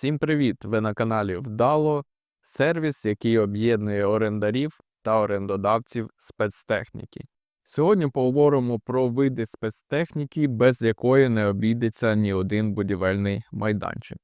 Всім привіт! Ви на каналі Вдало, сервіс, який об'єднує орендарів та орендодавців спецтехніки. Сьогодні поговоримо про види спецтехніки, без якої не обійдеться ні один будівельний майданчик.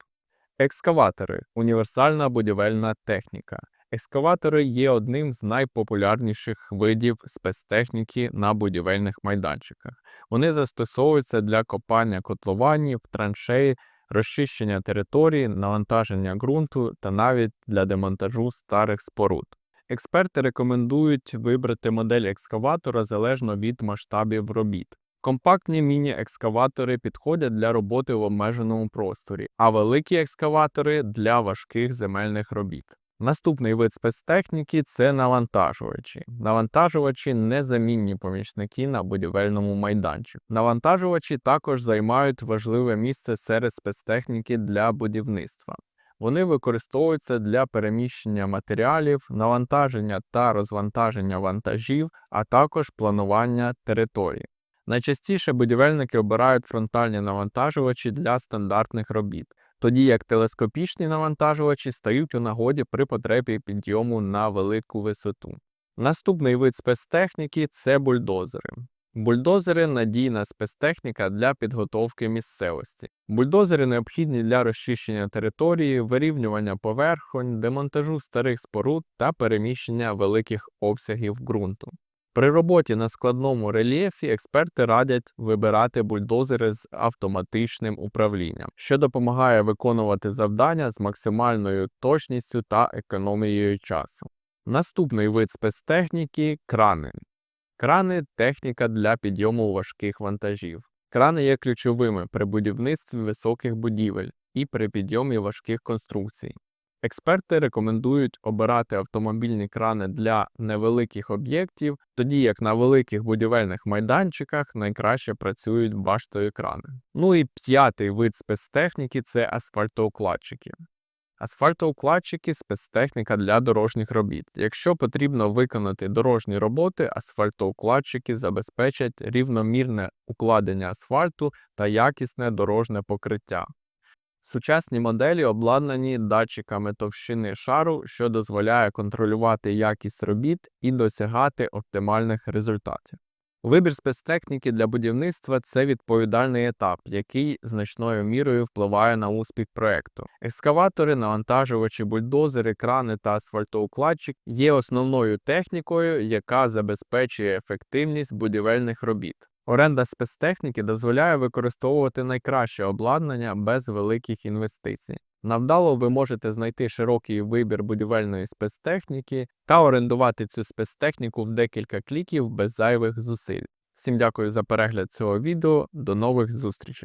Екскаватори універсальна будівельна техніка. Екскаватори є одним з найпопулярніших видів спецтехніки на будівельних майданчиках. Вони застосовуються для копання котлованів, траншеї, розчищення території, навантаження ґрунту та навіть для демонтажу старих споруд. Експерти рекомендують вибрати модель екскаватора залежно від масштабів робіт. Компактні міні-екскаватори підходять для роботи в обмеженому просторі, а великі екскаватори для важких земельних робіт. Наступний вид спецтехніки це навантажувачі. Навантажувачі незамінні помічники на будівельному майданчику. Навантажувачі також займають важливе місце серед спецтехніки для будівництва. Вони використовуються для переміщення матеріалів, навантаження та розвантаження вантажів, а також планування території. Найчастіше будівельники обирають фронтальні навантажувачі для стандартних робіт, тоді як телескопічні навантажувачі стають у нагоді при потребі підйому на велику висоту. Наступний вид спецтехніки це бульдозери. Бульдозери надійна спецтехніка для підготовки місцевості. Бульдозери необхідні для розчищення території, вирівнювання поверхонь, демонтажу старих споруд та переміщення великих обсягів ґрунту. При роботі на складному рельєфі експерти радять вибирати бульдозери з автоматичним управлінням, що допомагає виконувати завдання з максимальною точністю та економією часу. Наступний вид спецтехніки крани. Крани техніка для підйому важких вантажів. Крани є ключовими при будівництві високих будівель і при підйомі важких конструкцій. Експерти рекомендують обирати автомобільні крани для невеликих об'єктів, тоді як на великих будівельних майданчиках найкраще працюють баштові крани. Ну і п'ятий вид спецтехніки це асфальтоукладчики. Асфальтоукладчики спецтехніка для дорожніх робіт. Якщо потрібно виконати дорожні роботи, асфальтоукладчики забезпечать рівномірне укладення асфальту та якісне дорожне покриття. Сучасні моделі обладнані датчиками товщини шару, що дозволяє контролювати якість робіт і досягати оптимальних результатів. Вибір спецтехніки для будівництва це відповідальний етап, який значною мірою впливає на успіх проекту. Екскаватори, навантажувачі, бульдозери, крани та асфальтоукладчик є основною технікою, яка забезпечує ефективність будівельних робіт. Оренда спецтехніки дозволяє використовувати найкраще обладнання без великих інвестицій. Навдало ви можете знайти широкий вибір будівельної спецтехніки та орендувати цю спецтехніку в декілька кліків без зайвих зусиль. Всім дякую за перегляд цього відео. До нових зустрічей!